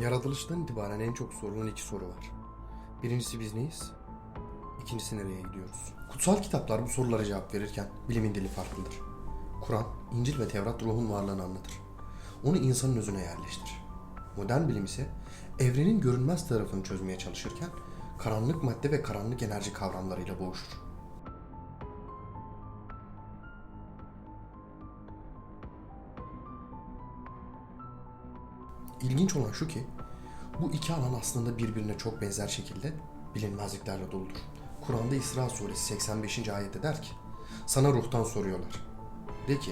Yaratılıştan itibaren en çok sorulan iki soru var. Birincisi biz neyiz? İkincisi nereye gidiyoruz? Kutsal kitaplar bu sorulara cevap verirken bilimin dili farklıdır. Kur'an, İncil ve Tevrat ruhun varlığını anlatır. Onu insanın özüne yerleştirir. Modern bilim ise evrenin görünmez tarafını çözmeye çalışırken karanlık madde ve karanlık enerji kavramlarıyla boğuşur. İlginç olan şu ki bu iki alan aslında birbirine çok benzer şekilde bilinmezliklerle doludur. Kur'an'da İsra suresi 85. ayette der ki sana ruhtan soruyorlar. De ki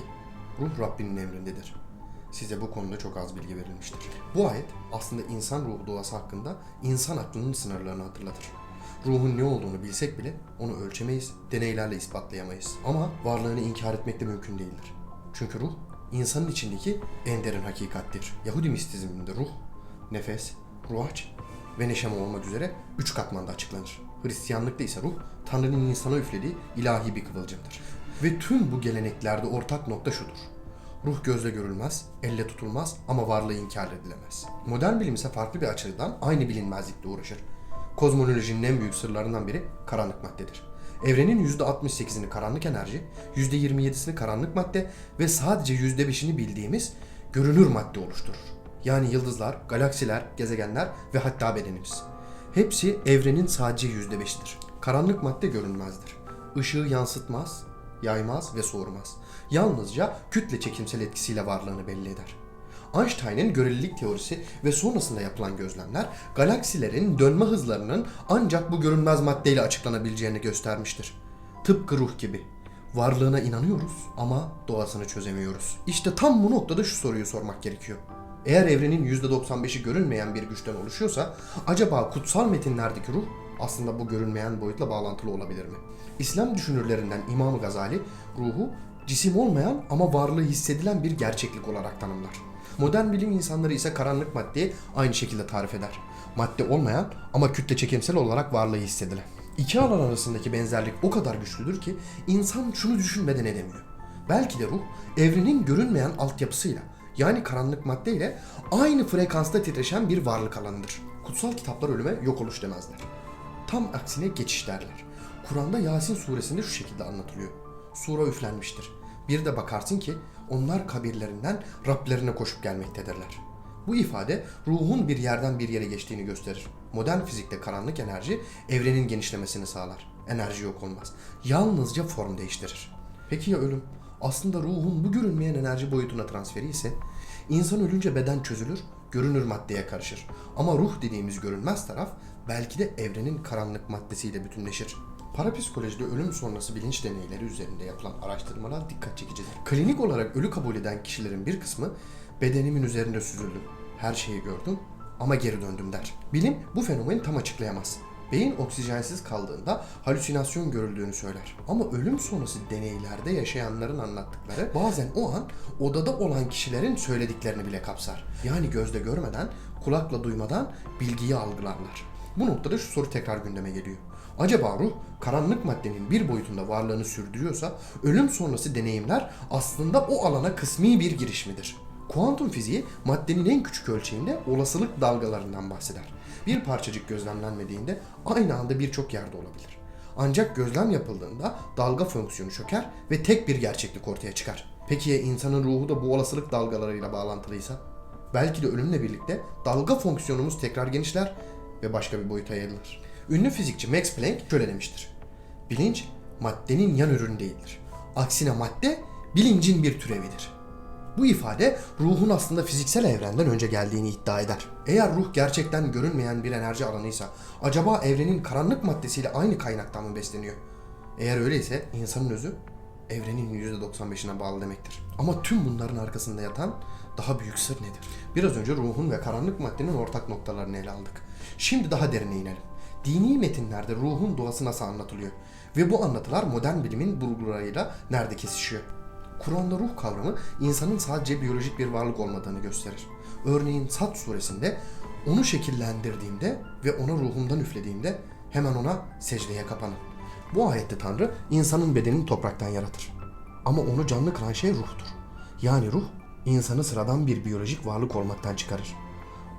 ruh Rabbinin emrindedir. Size bu konuda çok az bilgi verilmiştir. Bu ayet aslında insan ruhu doğası hakkında insan aklının sınırlarını hatırlatır. Ruhun ne olduğunu bilsek bile onu ölçemeyiz, deneylerle ispatlayamayız. Ama varlığını inkar etmek de mümkün değildir. Çünkü ruh insanın içindeki en derin hakikattir. Yahudi mistizminde ruh, nefes, ruhaç ve neşeme olmak üzere üç katmanda açıklanır. Hristiyanlıkta ise ruh, Tanrı'nın insana üflediği ilahi bir kıvılcımdır. Ve tüm bu geleneklerde ortak nokta şudur. Ruh gözle görülmez, elle tutulmaz ama varlığı inkar edilemez. Modern bilim ise farklı bir açıdan aynı bilinmezlikle uğraşır. Kozmolojinin en büyük sırlarından biri karanlık maddedir. Evrenin %68'ini karanlık enerji, %27'sini karanlık madde ve sadece %5'ini bildiğimiz görünür madde oluşturur. Yani yıldızlar, galaksiler, gezegenler ve hatta bedenimiz. Hepsi evrenin sadece %5'idir. Karanlık madde görünmezdir. Işığı yansıtmaz, yaymaz ve soğurmaz. Yalnızca kütle çekimsel etkisiyle varlığını belli eder. Einstein'ın görelilik teorisi ve sonrasında yapılan gözlemler galaksilerin dönme hızlarının ancak bu görünmez maddeyle açıklanabileceğini göstermiştir. Tıpkı ruh gibi. Varlığına inanıyoruz ama doğasını çözemiyoruz. İşte tam bu noktada şu soruyu sormak gerekiyor. Eğer evrenin %95'i görünmeyen bir güçten oluşuyorsa acaba kutsal metinlerdeki ruh aslında bu görünmeyen boyutla bağlantılı olabilir mi? İslam düşünürlerinden İmam Gazali ruhu cisim olmayan ama varlığı hissedilen bir gerçeklik olarak tanımlar. Modern bilim insanları ise karanlık maddeyi aynı şekilde tarif eder. Madde olmayan ama kütle çekimsel olarak varlığı hissedilen. İki alan arasındaki benzerlik o kadar güçlüdür ki insan şunu düşünmeden edemiyor. Belki de ruh evrenin görünmeyen altyapısıyla yani karanlık maddeyle aynı frekansta titreşen bir varlık alanıdır. Kutsal kitaplar ölüme yok oluş demezler. Tam aksine geçiş derler. Kur'an'da Yasin suresinde şu şekilde anlatılıyor. Sura üflenmiştir. Bir de bakarsın ki onlar kabirlerinden Rablerine koşup gelmektedirler. Bu ifade ruhun bir yerden bir yere geçtiğini gösterir. Modern fizikte karanlık enerji evrenin genişlemesini sağlar. Enerji yok olmaz. Yalnızca form değiştirir. Peki ya ölüm? Aslında ruhun bu görünmeyen enerji boyutuna transferi ise insan ölünce beden çözülür, görünür maddeye karışır. Ama ruh dediğimiz görünmez taraf belki de evrenin karanlık maddesiyle bütünleşir. Parapsikolojide ölüm sonrası bilinç deneyleri üzerinde yapılan araştırmalar dikkat çekicidir. Klinik olarak ölü kabul eden kişilerin bir kısmı bedenimin üzerinde süzüldüm, her şeyi gördüm ama geri döndüm der. Bilim bu fenomeni tam açıklayamaz. Beyin oksijensiz kaldığında halüsinasyon görüldüğünü söyler. Ama ölüm sonrası deneylerde yaşayanların anlattıkları bazen o an odada olan kişilerin söylediklerini bile kapsar. Yani gözle görmeden, kulakla duymadan bilgiyi algılarlar. Bu noktada şu soru tekrar gündeme geliyor. Acaba ruh karanlık maddenin bir boyutunda varlığını sürdürüyorsa ölüm sonrası deneyimler aslında o alana kısmi bir giriş midir? Kuantum fiziği maddenin en küçük ölçeğinde olasılık dalgalarından bahseder. Bir parçacık gözlemlenmediğinde aynı anda birçok yerde olabilir. Ancak gözlem yapıldığında dalga fonksiyonu çöker ve tek bir gerçeklik ortaya çıkar. Peki ya insanın ruhu da bu olasılık dalgalarıyla bağlantılıysa? Belki de ölümle birlikte dalga fonksiyonumuz tekrar genişler ve başka bir boyuta yayılır. Ünlü fizikçi Max Planck şöyle demiştir. Bilinç maddenin yan ürünü değildir. Aksine madde bilincin bir türevidir. Bu ifade ruhun aslında fiziksel evrenden önce geldiğini iddia eder. Eğer ruh gerçekten görünmeyen bir enerji alanıysa acaba evrenin karanlık maddesiyle aynı kaynaktan mı besleniyor? Eğer öyleyse insanın özü evrenin %95'ine bağlı demektir. Ama tüm bunların arkasında yatan daha büyük sır nedir? Biraz önce ruhun ve karanlık maddenin ortak noktalarını ele aldık. Şimdi daha derine inelim. Dini metinlerde ruhun doğası nasıl anlatılıyor? Ve bu anlatılar modern bilimin bulgularıyla nerede kesişiyor? Kur'an'da ruh kavramı insanın sadece biyolojik bir varlık olmadığını gösterir. Örneğin Sad suresinde onu şekillendirdiğimde ve ona ruhumdan üflediğimde hemen ona secdeye kapanın. Bu ayette Tanrı insanın bedenini topraktan yaratır. Ama onu canlı kılan şey ruhtur. Yani ruh insanı sıradan bir biyolojik varlık olmaktan çıkarır.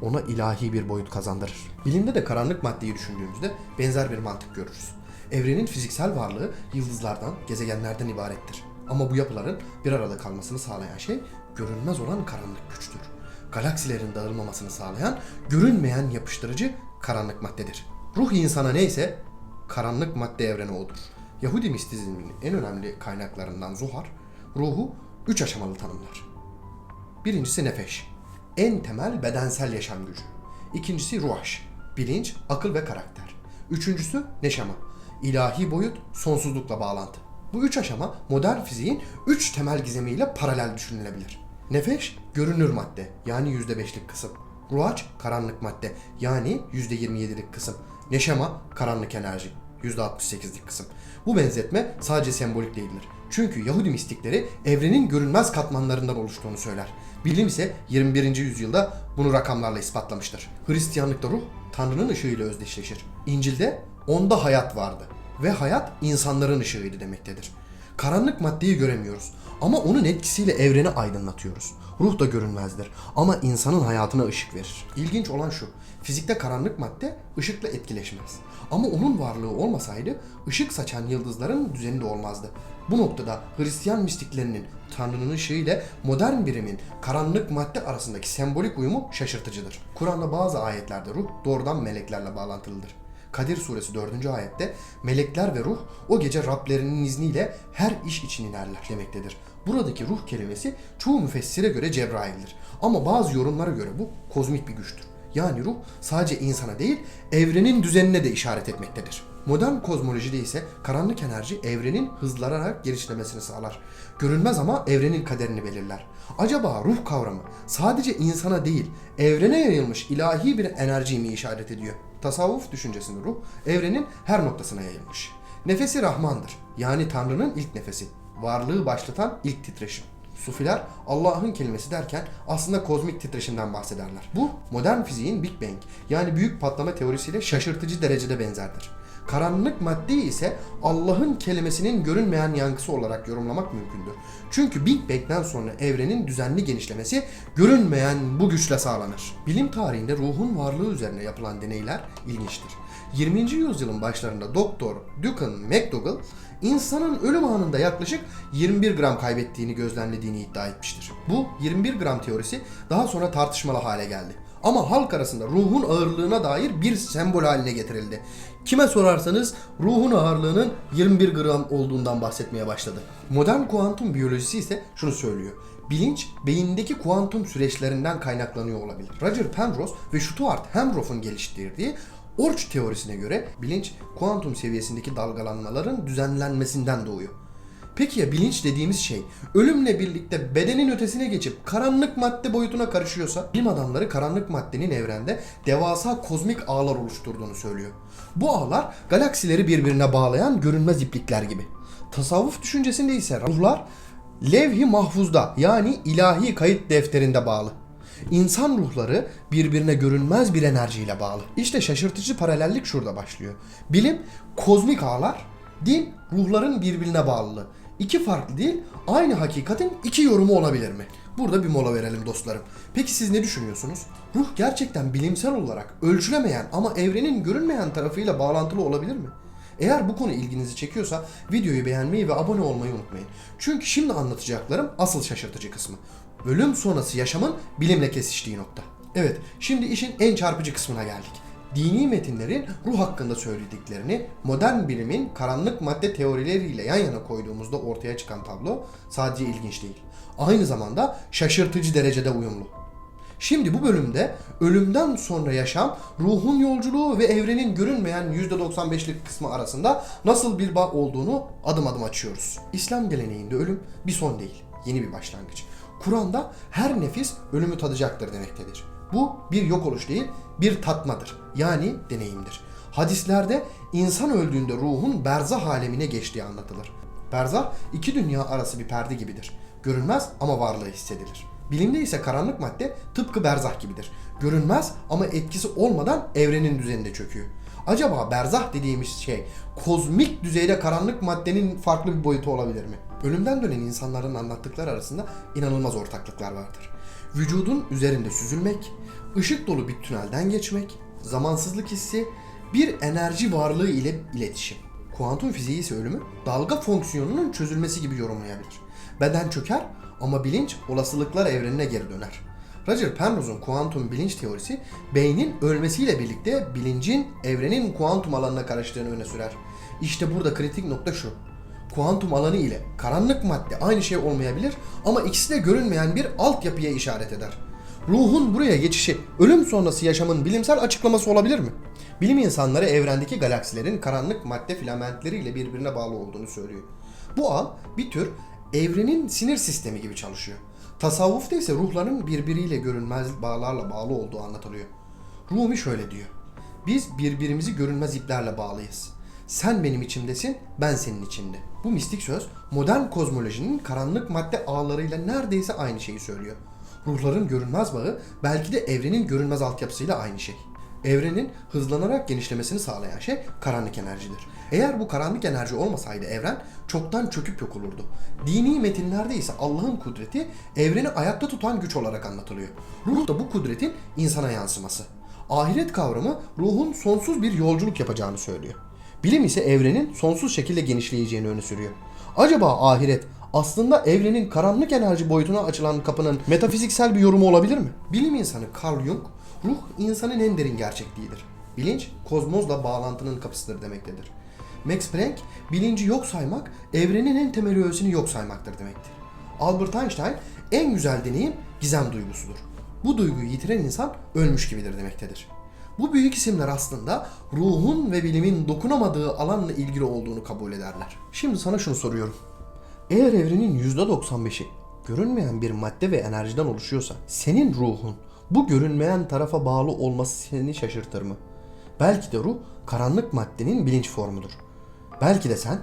Ona ilahi bir boyut kazandırır. Bilimde de karanlık maddeyi düşündüğümüzde benzer bir mantık görürüz. Evrenin fiziksel varlığı yıldızlardan, gezegenlerden ibarettir. Ama bu yapıların bir arada kalmasını sağlayan şey görünmez olan karanlık güçtür. Galaksilerin dağılmamasını sağlayan görünmeyen yapıştırıcı karanlık maddedir. Ruh insana neyse karanlık madde evreni odur. Yahudi mistizminin en önemli kaynaklarından Zuhar, ruhu üç aşamalı tanımlar. Birincisi nefeş, en temel bedensel yaşam gücü. İkincisi ruaş, bilinç, akıl ve karakter. Üçüncüsü neşama, ilahi boyut, sonsuzlukla bağlantı. Bu üç aşama modern fiziğin üç temel gizemiyle paralel düşünülebilir. Nefeş, görünür madde yani yüzde beşlik kısım. Ruaç, karanlık madde yani yüzde yirmi yedilik kısım. Neşama, karanlık enerji, %68'lik kısım. Bu benzetme sadece sembolik değildir. Çünkü Yahudi mistikleri evrenin görünmez katmanlarından oluştuğunu söyler. Bilim ise 21. yüzyılda bunu rakamlarla ispatlamıştır. Hristiyanlıkta ruh Tanrı'nın ışığıyla özdeşleşir. İncil'de onda hayat vardı ve hayat insanların ışığıydı demektedir. Karanlık maddeyi göremiyoruz ama onun etkisiyle evreni aydınlatıyoruz. Ruh da görünmezdir ama insanın hayatına ışık verir. İlginç olan şu, fizikte karanlık madde ışıkla etkileşmez. Ama onun varlığı olmasaydı ışık saçan yıldızların düzeni de olmazdı. Bu noktada Hristiyan mistiklerinin Tanrı'nın ışığı ile modern birimin karanlık madde arasındaki sembolik uyumu şaşırtıcıdır. Kur'an'da bazı ayetlerde ruh doğrudan meleklerle bağlantılıdır. Kadir suresi 4. ayette melekler ve ruh o gece Rablerinin izniyle her iş için inerler demektedir. Buradaki ruh kelimesi çoğu müfessire göre Cebrail'dir. Ama bazı yorumlara göre bu kozmik bir güçtür. Yani ruh sadece insana değil evrenin düzenine de işaret etmektedir. Modern kozmolojide ise karanlık enerji evrenin hızlanarak genişlemesini sağlar. Görünmez ama evrenin kaderini belirler. Acaba ruh kavramı sadece insana değil evrene yayılmış ilahi bir enerjiyi mi işaret ediyor? Tasavvuf düşüncesinde ruh evrenin her noktasına yayılmış. Nefesi Rahman'dır. Yani Tanrı'nın ilk nefesi. Varlığı başlatan ilk titreşim. Sufiler Allah'ın kelimesi derken aslında kozmik titreşimden bahsederler. Bu modern fiziğin Big Bang yani büyük patlama teorisiyle şaşırtıcı derecede benzerdir. Karanlık maddeyi ise Allah'ın kelimesinin görünmeyen yankısı olarak yorumlamak mümkündür. Çünkü Big Bang'den sonra evrenin düzenli genişlemesi görünmeyen bu güçle sağlanır. Bilim tarihinde ruhun varlığı üzerine yapılan deneyler ilginçtir. 20. yüzyılın başlarında Doktor Duncan McDougall insanın ölüm anında yaklaşık 21 gram kaybettiğini gözlemlediğini iddia etmiştir. Bu 21 gram teorisi daha sonra tartışmalı hale geldi. Ama halk arasında ruhun ağırlığına dair bir sembol haline getirildi. Kime sorarsanız ruhun ağırlığının 21 gram olduğundan bahsetmeye başladı. Modern kuantum biyolojisi ise şunu söylüyor. Bilinç beyindeki kuantum süreçlerinden kaynaklanıyor olabilir. Roger Penrose ve Stuart Hemroff'un geliştirdiği Orç teorisine göre bilinç kuantum seviyesindeki dalgalanmaların düzenlenmesinden doğuyor. Peki ya bilinç dediğimiz şey ölümle birlikte bedenin ötesine geçip karanlık madde boyutuna karışıyorsa bilim adamları karanlık maddenin evrende devasa kozmik ağlar oluşturduğunu söylüyor. Bu ağlar galaksileri birbirine bağlayan görünmez iplikler gibi. Tasavvuf düşüncesinde ise ruhlar levh-i mahfuzda yani ilahi kayıt defterinde bağlı. İnsan ruhları birbirine görünmez bir enerjiyle bağlı. İşte şaşırtıcı paralellik şurada başlıyor. Bilim kozmik ağlar, din ruhların birbirine bağlılığı. İki farklı değil, aynı hakikatin iki yorumu olabilir mi? Burada bir mola verelim dostlarım. Peki siz ne düşünüyorsunuz? Ruh gerçekten bilimsel olarak ölçülemeyen ama evrenin görünmeyen tarafıyla bağlantılı olabilir mi? Eğer bu konu ilginizi çekiyorsa videoyu beğenmeyi ve abone olmayı unutmayın. Çünkü şimdi anlatacaklarım asıl şaşırtıcı kısmı. Ölüm sonrası yaşamın bilimle kesiştiği nokta. Evet, şimdi işin en çarpıcı kısmına geldik. Dini metinlerin ruh hakkında söylediklerini modern bilimin karanlık madde teorileriyle yan yana koyduğumuzda ortaya çıkan tablo sadece ilginç değil. Aynı zamanda şaşırtıcı derecede uyumlu. Şimdi bu bölümde ölümden sonra yaşam, ruhun yolculuğu ve evrenin görünmeyen %95'lik kısmı arasında nasıl bir bağ olduğunu adım adım açıyoruz. İslam geleneğinde ölüm bir son değil, yeni bir başlangıç. Kur'an'da her nefis ölümü tadacaktır demektedir. Bu bir yok oluş değil, bir tatmadır. Yani deneyimdir. Hadislerde insan öldüğünde ruhun berzah alemine geçtiği anlatılır. Berzah iki dünya arası bir perde gibidir. Görünmez ama varlığı hissedilir. Bilimde ise karanlık madde tıpkı berzah gibidir. Görünmez ama etkisi olmadan evrenin düzeninde çöküyor. Acaba berzah dediğimiz şey kozmik düzeyde karanlık maddenin farklı bir boyutu olabilir mi? Ölümden dönen insanların anlattıkları arasında inanılmaz ortaklıklar vardır. Vücudun üzerinde süzülmek, ışık dolu bir tünelden geçmek, zamansızlık hissi, bir enerji varlığı ile iletişim. Kuantum fiziği ise ölümü dalga fonksiyonunun çözülmesi gibi yorumlayabilir. Beden çöker ama bilinç olasılıklar evrenine geri döner. Roger Penrose'un kuantum bilinç teorisi beynin ölmesiyle birlikte bilincin evrenin kuantum alanına karıştığını öne sürer. İşte burada kritik nokta şu. Kuantum alanı ile karanlık madde aynı şey olmayabilir ama ikisi de görünmeyen bir altyapıya işaret eder. Ruhun buraya geçişi ölüm sonrası yaşamın bilimsel açıklaması olabilir mi? Bilim insanları evrendeki galaksilerin karanlık madde filamentleriyle birbirine bağlı olduğunu söylüyor. Bu ağ bir tür evrenin sinir sistemi gibi çalışıyor. Tasavvufta ise ruhların birbiriyle görünmez bağlarla bağlı olduğu anlatılıyor. Rumi şöyle diyor. Biz birbirimizi görünmez iplerle bağlıyız. Sen benim içimdesin, ben senin içinde. Bu mistik söz modern kozmolojinin karanlık madde ağlarıyla neredeyse aynı şeyi söylüyor. Ruhların görünmez bağı belki de evrenin görünmez altyapısıyla aynı şey. Evrenin hızlanarak genişlemesini sağlayan şey karanlık enerjidir. Eğer bu karanlık enerji olmasaydı evren çoktan çöküp yok olurdu. Dini metinlerde ise Allah'ın kudreti evreni ayakta tutan güç olarak anlatılıyor. Ruh da bu kudretin insana yansıması. Ahiret kavramı ruhun sonsuz bir yolculuk yapacağını söylüyor. Bilim ise evrenin sonsuz şekilde genişleyeceğini öne sürüyor. Acaba ahiret aslında evrenin karanlık enerji boyutuna açılan kapının metafiziksel bir yorumu olabilir mi? Bilim insanı Carl Jung, ruh insanın en derin gerçekliğidir. Bilinç, kozmozla bağlantının kapısıdır demektedir. Max Planck, bilinci yok saymak, evrenin en temel öğesini yok saymaktır demektir. Albert Einstein, en güzel deneyim gizem duygusudur. Bu duyguyu yitiren insan ölmüş gibidir demektedir. Bu büyük isimler aslında ruhun ve bilimin dokunamadığı alanla ilgili olduğunu kabul ederler. Şimdi sana şunu soruyorum. Eğer evrenin %95'i görünmeyen bir madde ve enerjiden oluşuyorsa senin ruhun bu görünmeyen tarafa bağlı olması seni şaşırtır mı? Belki de ruh karanlık maddenin bilinç formudur. Belki de sen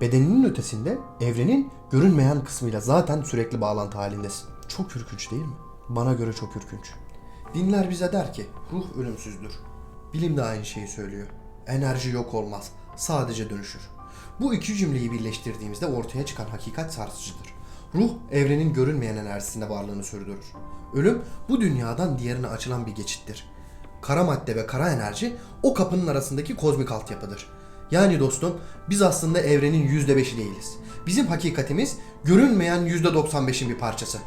bedeninin ötesinde evrenin görünmeyen kısmıyla zaten sürekli bağlantı halindesin. Çok ürkünç değil mi? Bana göre çok ürkünç. Dinler bize der ki ruh ölümsüzdür. Bilim de aynı şeyi söylüyor. Enerji yok olmaz, sadece dönüşür. Bu iki cümleyi birleştirdiğimizde ortaya çıkan hakikat sarsıcıdır. Ruh evrenin görünmeyen enerjisinde varlığını sürdürür. Ölüm bu dünyadan diğerine açılan bir geçittir. Kara madde ve kara enerji o kapının arasındaki kozmik altyapıdır. Yani dostum biz aslında evrenin %5'i değiliz. Bizim hakikatimiz görünmeyen %95'in bir parçası.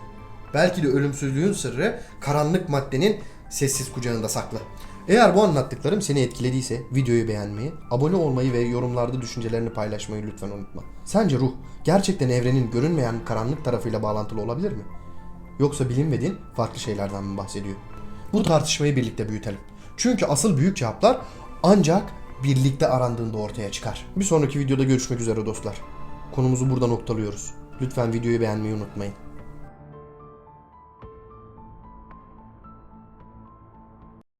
Belki de ölümsüzlüğün sırrı karanlık maddenin sessiz kucağında saklı. Eğer bu anlattıklarım seni etkilediyse videoyu beğenmeyi, abone olmayı ve yorumlarda düşüncelerini paylaşmayı lütfen unutma. Sence ruh gerçekten evrenin görünmeyen karanlık tarafıyla bağlantılı olabilir mi? Yoksa din farklı şeylerden mi bahsediyor? Bu tartışmayı birlikte büyütelim. Çünkü asıl büyük cevaplar ancak birlikte arandığında ortaya çıkar. Bir sonraki videoda görüşmek üzere dostlar. Konumuzu burada noktalıyoruz. Lütfen videoyu beğenmeyi unutmayın.